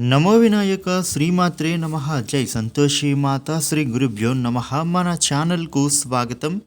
నమో వినాయక శ్రీమాత్రే నమ. జై సంతోషి మాత శ్రీ గురుభ్యో నమ. మన ఛానల్కు స్వాగతం.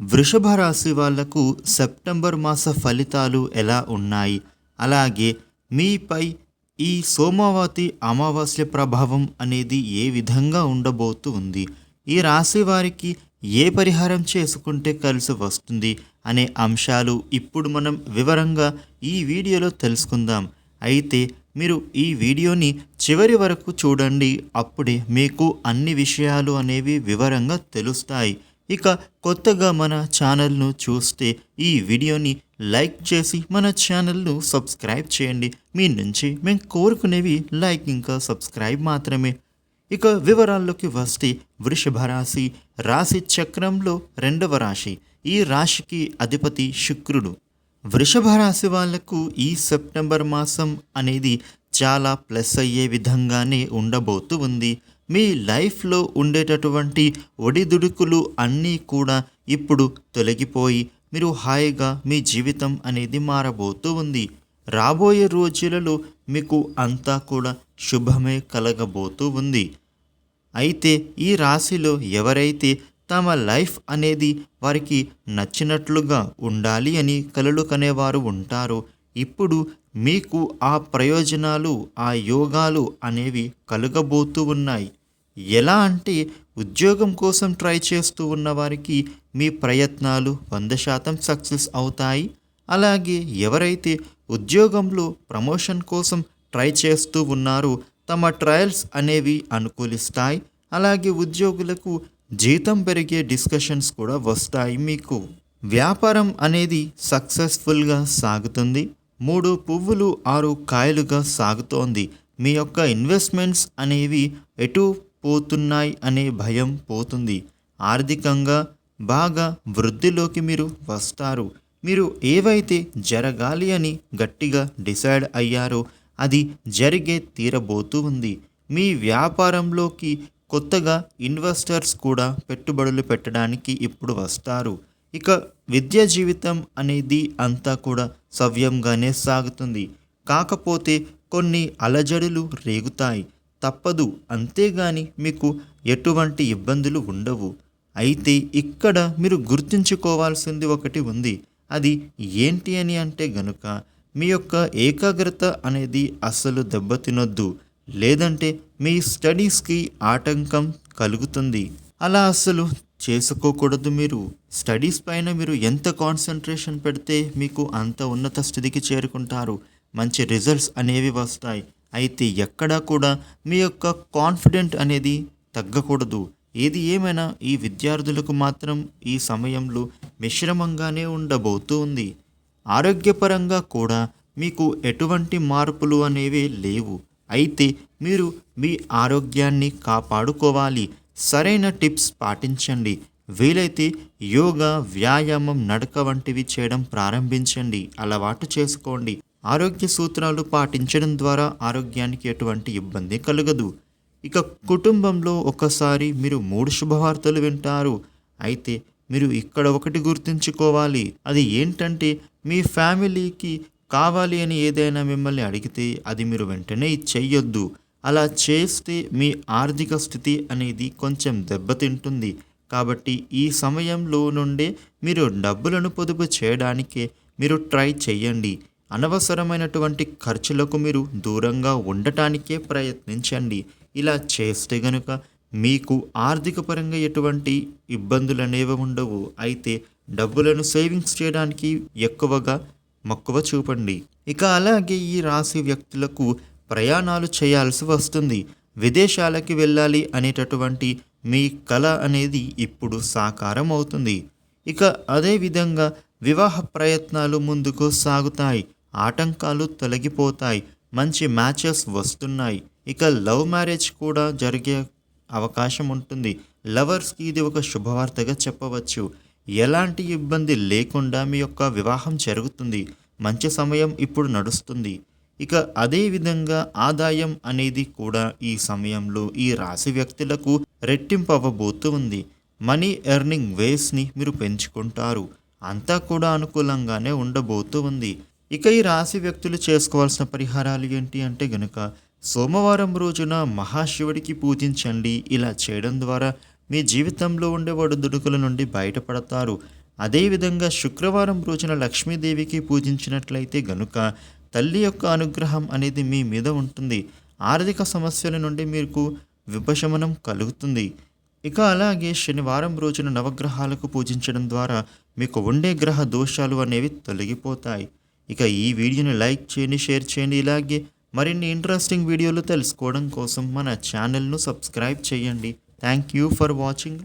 వృషభ రాశి వాళ్ళకు సెప్టెంబర్ మాస ఫలితాలు ఎలా ఉన్నాయి? అలాగే మీపై ఈ సోమవతి అమావాస్య ప్రభావం అనేది ఏ విధంగా ఉండబోతూ ఉంది? ఈ రాశి వారికి ఏ పరిహారం చేసుకుంటే కలిసి వస్తుంది? అనే అంశాలు ఇప్పుడు మనం వివరంగా ఈ వీడియోలో తెలుసుకుందాం. అయితే మీరు ఈ వీడియోని చివరి వరకు చూడండి అప్పుడే మీకు అన్ని విషయాలు అనేవి వివరంగా తెలుస్తాయి. ఇక కొత్తగా మన ఛానల్ను చూస్తే ఈ వీడియోని లైక్ చేసి మన ఛానల్ను సబ్స్క్రైబ్ చేయండి. మీ నుంచి మేము కోరుకునేవి లైక్ ఇంకా సబ్స్క్రైబ్ మాత్రమే. ఇక వివరాల్లోకి వస్తే వృషభ రాశి. రాశి చక్రంలో రెండవ రాశి. ఈ రాశికి అధిపతి శుక్రుడు. వృషభ రాశి వాళ్ళకు ఈ సెప్టెంబర్ మాసం అనేది చాలా ప్లస్ అయ్యే విధంగానే ఉండబోతూ ఉంది. మీ లైఫ్లో ఉండేటటువంటి ఒడిదుడుకులు అన్నీ కూడా ఇప్పుడు తొలగిపోయి మీరు హాయిగా మీ జీవితం అనేది మారబోతూ ఉంది. రాబోయే రోజులలో మీకు అంతా కూడా శుభమే కలగబోతూ ఉంది. అయితే ఈ రాశిలో ఎవరైతే తమ లైఫ్ అనేది వారికి నచ్చినట్లుగా ఉండాలి అని కలలు కనేవారు ఉంటారు. ఇప్పుడు మీకు ఆ ప్రయోజనాలు ఆ యోగాలు అనేవి కలుగబోతూ ఉన్నాయి. ఎలా అంటే ఉద్యోగం కోసం ట్రై చేస్తూ ఉన్న వారికి మీ ప్రయత్నాలు వంద శాతం సక్సెస్ అవుతాయి. అలాగే ఎవరైతే ఉద్యోగంలో ప్రమోషన్ కోసం ట్రై చేస్తూ ఉన్నారో తమ ట్రయల్స్ అనేవి అనుకూలిస్తాయి. అలాగే ఉద్యోగులకు జీతం పెరిగే డిస్కషన్స్ కూడా వస్తాయి మీకు. వ్యాపారం అనేది సక్సెస్ఫుల్గా సాగుతుంది. మూడు పువ్వులు ఆరు కాయలుగా సాగుతోంది. మీ యొక్క ఇన్వెస్ట్మెంట్స్ అనేవి ఎటు పోతున్నాయి అనే భయం పోతుంది. ఆర్థికంగా బాగా వృద్ధిలోకి మీరు వస్తారు. మీరు ఏవైతే జరగాలి అని గట్టిగా డిసైడ్ అయ్యారో అది జరిగే తీరబోతూ ఉంది. మీ వ్యాపారంలోకి కొత్తగా ఇన్వెస్టర్స్ కూడా పెట్టుబడులు పెట్టడానికి ఇప్పుడు వస్తారు. ఇక విద్యా జీవితం అనేది అంతా కూడా సవ్యంగానే సాగుతుంది. కాకపోతే కొన్ని అలజడులు రేగుతాయి. తప్పదు. అంతేగాని మీకు ఎటువంటి ఇబ్బందులు ఉండవు. అయితే ఇక్కడ మీరు గుర్తుంచుకోవాల్సింది ఒకటి ఉంది. అది ఏంటి అని అంటే గనుక మీ యొక్క ఏకాగ్రత అనేది అస్సలు దెబ్బతినొద్దు. లేదంటే మీ స్టడీస్కి ఆటంకం కలుగుతుంది. అలా అసలు చేసుకోకూడదు మీరు. స్టడీస్ పైన మీరు ఎంత కాన్సన్ట్రేషన్ పెడితే మీకు అంత ఉన్నత స్థితికి చేరుకుంటారు. మంచి రిజల్ట్స్ అనేవి వస్తాయి. అయితే ఎక్కడా కూడా మీ యొక్క కాన్ఫిడెంట్ అనేది తగ్గకూడదు. ఏది ఏమైనా ఈ విద్యార్థులకు మాత్రం ఈ సమయంలో మిశ్రమంగానే ఉండబోతూ ఉంది. ఆరోగ్యపరంగా కూడా మీకు ఎటువంటి మార్పులు అనేవి లేవు. అయితే మీరు మీ ఆరోగ్యాన్ని కాపాడుకోవాలి. సరైన టిప్స్ పాటించండి. వీలైతే యోగా వ్యాయామం నడక వంటివి చేయడం ప్రారంభించండి. అలవాటు చేసుకోండి. ఆరోగ్య సూత్రాలు పాటించడం ద్వారా ఆరోగ్యానికి ఎటువంటి ఇబ్బంది కలగదు. ఇక కుటుంబంలో ఒకసారి మీరు మూడు శుభవార్తలు వింటారు. అయితే మీరు ఇక్కడ ఒకటి గుర్తుంచుకోవాలి. అది ఏంటంటే మీ ఫ్యామిలీకి కావాలి అని ఏదైనా మిమ్మల్ని అడిగితే అది మీరు వెంటనే చెయ్యొద్దు అలా చేస్తే మీ ఆర్థిక స్థితి అనేది కొంచెం దెబ్బతింటుంది. కాబట్టి ఈ సమయంలో నుండే మీరు డబ్బులను పొదుపు చేయడానికే మీరు ట్రై చేయండి అనవసరమైనటువంటి ఖర్చులకు మీరు దూరంగా ఉండటానికే ప్రయత్నించండి. ఇలా చేస్తే గనుక మీకు ఆర్థిక పరంగా ఎటువంటి ఇబ్బందులు అనేవి ఉండవు. అయితే డబ్బులను సేవింగ్స్ చేయడానికి ఎక్కువగా మక్కువ చూపండి. ఇక అలాగే ఈ రాశి వ్యక్తులకు ప్రయాణాలు చేయాల్సి వస్తుంది. విదేశాలకి వెళ్ళాలి అనేటటువంటి మీ కళ అనేది ఇప్పుడు సాకారం అవుతుంది. ఇక అదేవిధంగా వివాహ ప్రయత్నాలు ముందుకు సాగుతాయి. ఆటంకాలు తొలగిపోతాయి. మంచి మ్యాచెస్ వస్తున్నాయి. ఇక లవ్ మ్యారేజ్ కూడా జరిగే అవకాశం ఉంటుంది. లవర్స్కి ఇది ఒక శుభవార్తగా చెప్పవచ్చు. ఎలాంటి ఇబ్బంది లేకుండా మీ యొక్క వివాహం జరుగుతుంది. మంచి సమయం ఇప్పుడు నడుస్తుంది. ఇక అదేవిధంగా ఆదాయం అనేది కూడా ఈ సమయంలో ఈ రాశి వ్యక్తులకు రెట్టింపు ఉంది. మనీ ఎర్నింగ్ వేస్ని మీరు పెంచుకుంటారు. అంతా కూడా అనుకూలంగానే ఉండబోతూ ఉంది. ఇక ఈ రాశి వ్యక్తులు చేసుకోవాల్సిన పరిహారాలు ఏంటి అంటే గనుక సోమవారం రోజున మహాశివుడికి పూజించండి. ఇలా చేయడం ద్వారా మీ జీవితంలో ఉండే ఒడిదుడుకుల నుండి బయటపడతారు. అదేవిధంగా శుక్రవారం రోజున లక్ష్మీదేవికి పూజించినట్లయితే గనుక తల్లి యొక్క అనుగ్రహం అనేది మీ మీద ఉంటుంది. ఆర్థిక సమస్యల నుండి మీకు విపశమనం కలుగుతుంది. ఇక అలాగే శనివారం రోజున నవగ్రహాలకు పూజించడం ద్వారా మీకు ఉండే గ్రహ దోషాలు అనేవి తొలగిపోతాయి. ఇక ఈ వీడియోని లైక్ చేయండి షేర్ చేయండి. ఇలాగే మరిన్ని ఇంట్రెస్టింగ్ వీడియోలు తెలుసుకోవడం కోసం మన ఛానల్ను సబ్స్క్రైబ్ చేయండి. Thank you for watching.